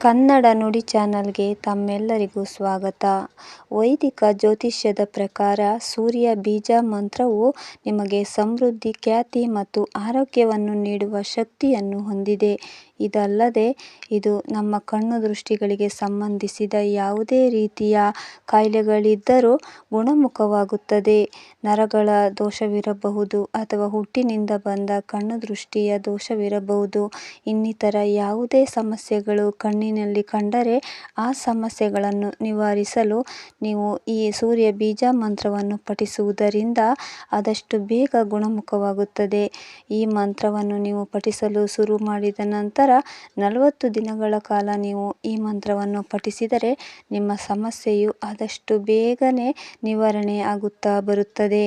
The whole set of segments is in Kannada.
ಕನ್ನಡ ನುಡಿ ಚಾನಲ್ಗೆ ತಮ್ಮೆಲ್ಲರಿಗೂ ಸ್ವಾಗತ. ವೈದಿಕ ಜ್ಯೋತಿಷ್ಯದ ಪ್ರಕಾರ ಸೂರ್ಯ ಬೀಜ ಮಂತ್ರವು ನಿಮಗೆ ಸಮೃದ್ಧಿ, ಖ್ಯಾತಿ ಮತ್ತು ಆರೋಗ್ಯವನ್ನು ನೀಡುವ ಶಕ್ತಿಯನ್ನು ಹೊಂದಿದೆ. ಇದಲ್ಲದೆ ಇದು ನಮ್ಮ ಕಣ್ಣು ದೃಷ್ಟಿಗಳಿಗೆ ಸಂಬಂಧಿಸಿದ ಯಾವುದೇ ರೀತಿಯ ಕಾಯಿಲೆಗಳಿದ್ದರೂ ಗುಣಮುಖವಾಗುತ್ತದೆ. ನರಗಳ ದೋಷವಿರಬಹುದು ಅಥವಾ ಹುಟ್ಟಿನಿಂದ ಬಂದ ಕಣ್ಣು ದೃಷ್ಟಿಯ ದೋಷವಿರಬಹುದು. ಇನ್ನಿತರ ಯಾವುದೇ ಸಮಸ್ಯೆಗಳು ಕಣ್ಣಿನಲ್ಲಿ ಕಂಡರೆ ಆ ಸಮಸ್ಯೆಗಳನ್ನು ನಿವಾರಿಸಲು ನೀವು ಈ ಸೂರ್ಯ ಬೀಜ ಮಂತ್ರವನ್ನು ಪಠಿಸುವುದರಿಂದ ಆದಷ್ಟು ಬೇಗ ಗುಣಮುಖವಾಗುತ್ತದೆ. ಈ ಮಂತ್ರವನ್ನು ನೀವು ಪಠಿಸಲು ಶುರು ಮಾಡಿದ ನಂತರ ನಲವತ್ತು ದಿನಗಳ ಕಾಲ ನೀವು ಈ ಮಂತ್ರವನ್ನು ಪಠಿಸಿದರೆ ನಿಮ್ಮ ಸಮಸ್ಯೆಯು ಆದಷ್ಟು ಬೇಗನೆ ನಿವಾರಣೆ ಆಗುತ್ತಾ ಬರುತ್ತದೆ.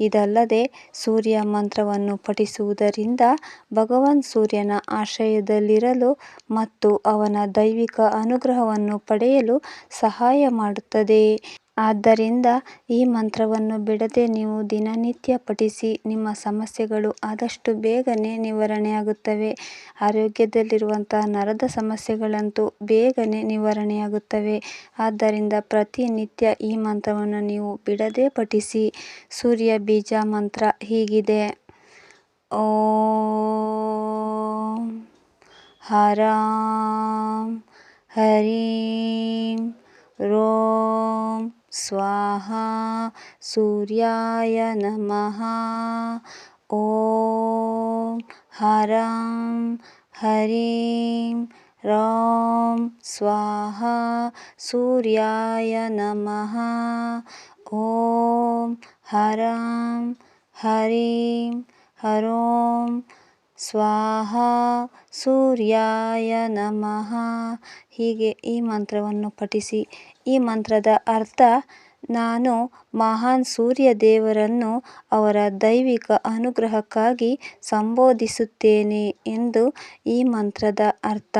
ಇದಲ್ಲದೆ ಸೂರ್ಯ ಮಂತ್ರವನ್ನು ಪಠಿಸುವುದರಿಂದ ಭಗವಾನ್ ಸೂರ್ಯನ ಆಶ್ರಯದಲ್ಲಿರಲು ಮತ್ತು ಅವನ ದೈವಿಕ ಅನುಗ್ರಹವನ್ನು ಪಡೆಯಲು ಸಹಾಯ ಮಾಡುತ್ತದೆ. ಆದ್ದರಿಂದ ಈ ಮಂತ್ರವನ್ನು ಬಿಡದೆ ನೀವು ದಿನನಿತ್ಯ ಪಠಿಸಿ, ನಿಮ್ಮ ಸಮಸ್ಯೆಗಳು ಆದಷ್ಟು ಬೇಗನೆ ನಿವಾರಣೆಯಾಗುತ್ತವೆ. ಆರೋಗ್ಯದಲ್ಲಿರುವಂತಹ ನರದ ಸಮಸ್ಯೆಗಳಂತೂ ಬೇಗನೆ ನಿವಾರಣೆಯಾಗುತ್ತವೆ. ಆದ್ದರಿಂದ ಪ್ರತಿನಿತ್ಯ ಈ ಮಂತ್ರವನ್ನು ನೀವು ಬಿಡದೆ ಪಠಿಸಿ. ಸೂರ್ಯ ಬೀಜ ಮಂತ್ರ ಹೀಗಿದೆ. ಓಂ ಹರಾಂ ಹರೀಂ ರೋಂ ಸ್ವಾಹಾ ಸೂರ್ಯಾಯ ನಮಃ ಓಂ ಹರಾಂ ಹರೀಂ ರೌಂ ಸ್ವಾಹಾ ಸೂರ್ಯಾಯ ನಮಃ ಓಂ ಹರಾಂ ಹರೀಂ ಹರೋಂ ಸ್ವಾಹಾ ಸೂರ್ಯಾಯ ನಮಃ. ಹೀಗೆ ಈ ಮಂತ್ರವನ್ನು ಪಠಿಸಿ. ಈ ಮಂತ್ರದ ಅರ್ಥ, ನಾನು ಮಹಾನ್ ಸೂರ್ಯ ದೇವರನ್ನು ಅವರ ದೈವಿಕ ಅನುಗ್ರಹಕ್ಕಾಗಿ ಸಂಬೋಧಿಸುತ್ತೇನೆ ಎಂದು ಈ ಮಂತ್ರದ ಅರ್ಥ.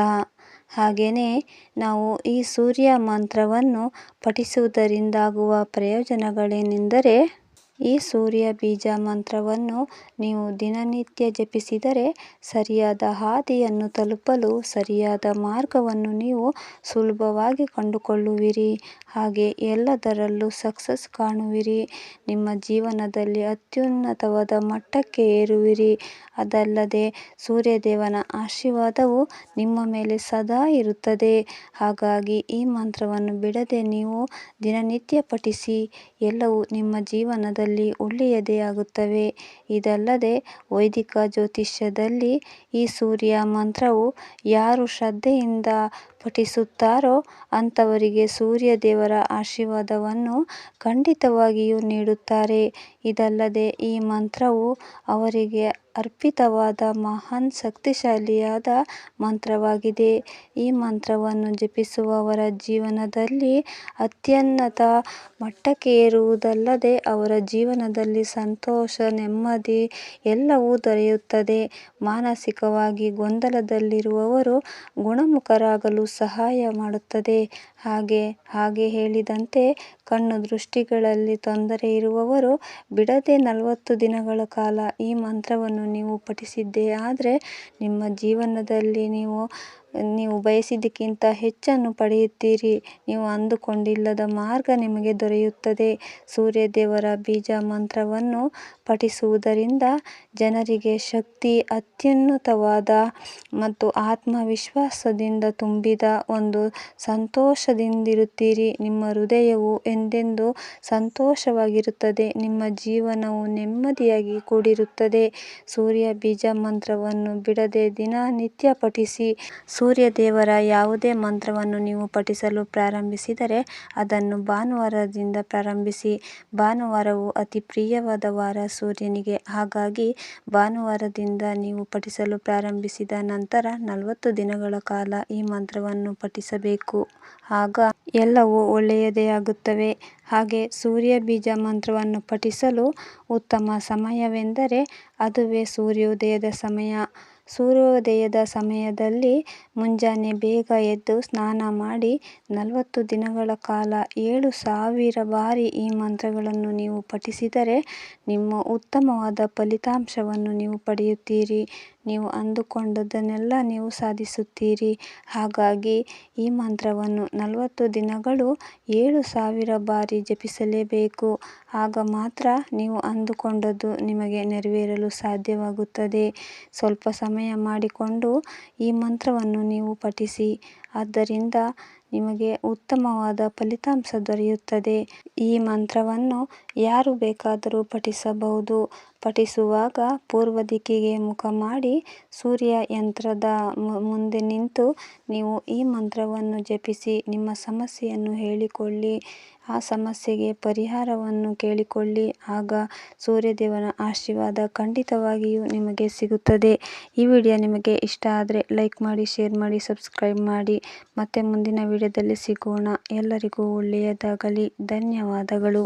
ಹಾಗೆಯೇ ನಾವು ಈ ಸೂರ್ಯ ಮಂತ್ರವನ್ನು ಪಠಿಸುವುದರಿಂದಾಗುವ ಪ್ರಯೋಜನಗಳೇನೆಂದರೆ ಈ ಸೂರ್ಯ ಬೀಜ ಮಂತ್ರವನ್ನು ನೀವು ದಿನನಿತ್ಯ ಜಪಿಸಿದರೆ ಸರಿಯಾದ ಹಾದಿಯನ್ನು ತಲುಪಲು ಸರಿಯಾದ ಮಾರ್ಗವನ್ನು ನೀವು ಸುಲಭವಾಗಿ ಕಂಡುಕೊಳ್ಳುವಿರಿ. ಹಾಗೆ ಎಲ್ಲದರಲ್ಲೂ ಸಕ್ಸಸ್ ಕಾಣುವಿರಿ. ನಿಮ್ಮ ಜೀವನದಲ್ಲಿ ಅತ್ಯುನ್ನತವಾದ ಮಟ್ಟಕ್ಕೆ ಏರುವಿರಿ. ಅದಲ್ಲದೆ ಸೂರ್ಯದೇವನ ಆಶೀರ್ವಾದವು ನಿಮ್ಮ ಮೇಲೆ ಸದಾ ಇರುತ್ತದೆ. ಹಾಗಾಗಿ ಈ ಮಂತ್ರವನ್ನು ಬಿಡದೆ ನೀವು ದಿನನಿತ್ಯ ಪಠಿಸಿ, ಎಲ್ಲವೂ ನಿಮ್ಮ ಜೀವನದಲ್ಲಿ ಒಳ್ಳೆಯದೇ ಆಗುತ್ತವೆ. ಇದಲ್ಲದೆ ವೈದಿಕ ಜ್ಯೋತಿಷ್ಯದಲ್ಲಿ ಈ ಸೂರ್ಯ ಮಂತ್ರವು ಯಾರು ಶ್ರದ್ಧೆಯಿಂದ ಪಠಿಸುತ್ತಾರೋ ಅಂಥವರಿಗೆ ಸೂರ್ಯ ದೇವರ ಆಶೀರ್ವಾದವನ್ನು ಖಂಡಿತವಾಗಿಯೂ ನೀಡುತ್ತಾರೆ. ಇದಲ್ಲದೆ ಈ ಮಂತ್ರವು ಅವರಿಗೆ ಅರ್ಪಿತವಾದ ಮಹಾನ್ ಶಕ್ತಿಶಾಲಿಯಾದ ಮಂತ್ರವಾಗಿದೆ. ಈ ಮಂತ್ರವನ್ನು ಜಪಿಸುವವರ ಜೀವನದಲ್ಲಿ ಅತ್ಯುನ್ನತ ಮಟ್ಟಕ್ಕೆ ಏರುವುದಲ್ಲದೆ ಅವರ ಜೀವನದಲ್ಲಿ ಸಂತೋಷ, ನೆಮ್ಮದಿ ಎಲ್ಲವೂ ದೊರೆಯುತ್ತದೆ. ಮಾನಸಿಕವಾಗಿ ಗೊಂದಲದಲ್ಲಿರುವವರು ಗುಣಮುಖರಾಗಲು ಸಹಾಯ ಮಾಡುತ್ತದೆ. ಹಾಗೆ ಹಾಗೆ ಹೇಳಿದಂತೆ ಕಣ್ಣು ದೃಷ್ಟಿಗಳಲ್ಲಿ ತೊಂದರೆ ಇರುವವರು ಬಿಡದೆ ನಲವತ್ತು ದಿನಗಳ ಕಾಲ ಈ ಮಂತ್ರವನ್ನು ನೀವು ಪಠಿಸಿದ್ದೇ ಆದರೆ ನಿಮ್ಮ ಜೀವನದಲ್ಲಿ ನೀವು ನೀವು ಬಯಸಿದ್ದಕ್ಕಿಂತ ಹೆಚ್ಚನ್ನು ಪಡೆಯುತ್ತೀರಿ. ನೀವು ಅಂದುಕೊಂಡಿಲ್ಲದ ಮಾರ್ಗ ನಿಮಗೆ ದೊರೆಯುತ್ತದೆ. ಸೂರ್ಯದೇವರ ಬೀಜ ಮಂತ್ರವನ್ನು ಪಠಿಸುವುದರಿಂದ ಜನರಿಗೆ ಶಕ್ತಿ ಅತ್ಯುನ್ನತವಾದ ಮತ್ತು ಆತ್ಮವಿಶ್ವಾಸದಿಂದ ತುಂಬಿದ ಒಂದು ಸಂತೋಷದಿಂದಿರುತ್ತೀರಿ. ನಿಮ್ಮ ಹೃದಯವು ಎಂದೆಂದೂ ಸಂತೋಷವಾಗಿರುತ್ತದೆ. ನಿಮ್ಮ ಜೀವನವು ನೆಮ್ಮದಿಯಾಗಿ ಕೂಡಿರುತ್ತದೆ. ಸೂರ್ಯ ಬೀಜ ಮಂತ್ರವನ್ನು ಬಿಡದೆ ದಿನನಿತ್ಯ ಪಠಿಸಿ. ಸೂರ್ಯ ದೇವರ ಯಾವುದೇ ಮಂತ್ರವನ್ನು ನೀವು ಪಠಿಸಲು ಪ್ರಾರಂಭಿಸಿದರೆ ಅದನ್ನು ಭಾನುವಾರದಿಂದ ಪ್ರಾರಂಭಿಸಿ. ಭಾನುವಾರವು ಅತಿ ಪ್ರಿಯವಾದ ವಾರ ಸೂರ್ಯನಿಗೆ. ಹಾಗಾಗಿ ಭಾನುವಾರದಿಂದ ನೀವು ಪಠಿಸಲು ಪ್ರಾರಂಭಿಸಿದ ನಂತರ ನಲವತ್ತು ದಿನಗಳ ಕಾಲ ಈ ಮಂತ್ರವನ್ನು ಪಠಿಸಬೇಕು. ಆಗ ಎಲ್ಲವೂ ಒಳ್ಳೆಯದೇ ಆಗುತ್ತವೆ. ಹಾಗೆ ಸೂರ್ಯ ಬೀಜ ಮಂತ್ರವನ್ನು ಪಠಿಸಲು ಉತ್ತಮ ಸಮಯವೆಂದರೆ ಅದುವೇ ಸೂರ್ಯೋದಯದ ಸಮಯ. ಸೂರ್ಯೋದಯದ ಸಮಯದಲ್ಲಿ ಮುಂಜಾನೆ ಬೇಗ ಎದ್ದು ಸ್ನಾನ ಮಾಡಿ ನಲವತ್ತು ದಿನಗಳ ಕಾಲ ಏಳು ಸಾವಿರ ಬಾರಿ ಈ ಮಂತ್ರಗಳನ್ನು ನೀವು ಪಠಿಸಿದರೆ ನಿಮ್ಮ ಉತ್ತಮವಾದ ಫಲಿತಾಂಶವನ್ನು ನೀವು ಪಡೆಯುತ್ತೀರಿ. ನೀವು ಅಂದುಕೊಂಡದ್ದನ್ನೆಲ್ಲ ನೀವು ಸಾಧಿಸುತ್ತೀರಿ. ಹಾಗಾಗಿ ಈ ಮಂತ್ರವನ್ನು ನಲವತ್ತು ದಿನಗಳು ಏಳು ಸಾವಿರ ಬಾರಿ ಜಪಿಸಲೇಬೇಕು. ಆಗ ಮಾತ್ರ ನೀವು ಅಂದುಕೊಂಡದ್ದು ನಿಮಗೆ ನೆರವೇರಲು ಸಾಧ್ಯವಾಗುತ್ತದೆ. ಸ್ವಲ್ಪ ಸಮಯ ಮಾಡಿಕೊಂಡು ಈ ಮಂತ್ರವನ್ನು ನೀವು ಪಠಿಸಿ, ಆದ್ದರಿಂದ ನಿಮಗೆ ಉತ್ತಮವಾದ ಫಲಿತಾಂಶ ದೊರೆಯುತ್ತದೆ. ಈ ಮಂತ್ರವನ್ನು ಯಾರು ಬೇಕಾದರೂ ಪಠಿಸಬಹುದು. ಪಠಿಸುವಾಗ ಪೂರ್ವ ದಿಕ್ಕಿಗೆ ಮುಖ ಮಾಡಿ ಸೂರ್ಯ ಯಂತ್ರದ ಮುಂದೆ ನಿಂತು, ನೀವು ಈ ಮಂತ್ರವನ್ನು ಜಪಿಸಿ ನಿಮ್ಮ ಸಮಸ್ಯೆಯನ್ನು ಹೇಳಿಕೊಳ್ಳಿ, ಆ ಸಮಸ್ಯೆಗೆ ಪರಿಹಾರವನ್ನು ಕೇಳಿಕೊಳ್ಳಿ, ಆಗ ಸೂರ್ಯದೇವನ ಆಶೀರ್ವಾದ ಖಂಡಿತವಾಗಿಯೂ ನಿಮಗೆ ಸಿಗುತ್ತದೆ. ಈ ವಿಡಿಯೋ ನಿಮಗೆ ಇಷ್ಟ ಆದರೆ ಲೈಕ್ ಮಾಡಿ, ಶೇರ್ ಮಾಡಿ, ಸಬ್ಸ್ಕ್ರೈಬ್ ಮಾಡಿ. ಮತ್ತೆ ಮುಂದಿನ ವಿಡಿಯೋದಲ್ಲಿ ಸಿಗೋಣ. ಎಲ್ಲರಿಗೂ ಒಳ್ಳೆಯದಾಗಲಿ. ಧನ್ಯವಾದಗಳು.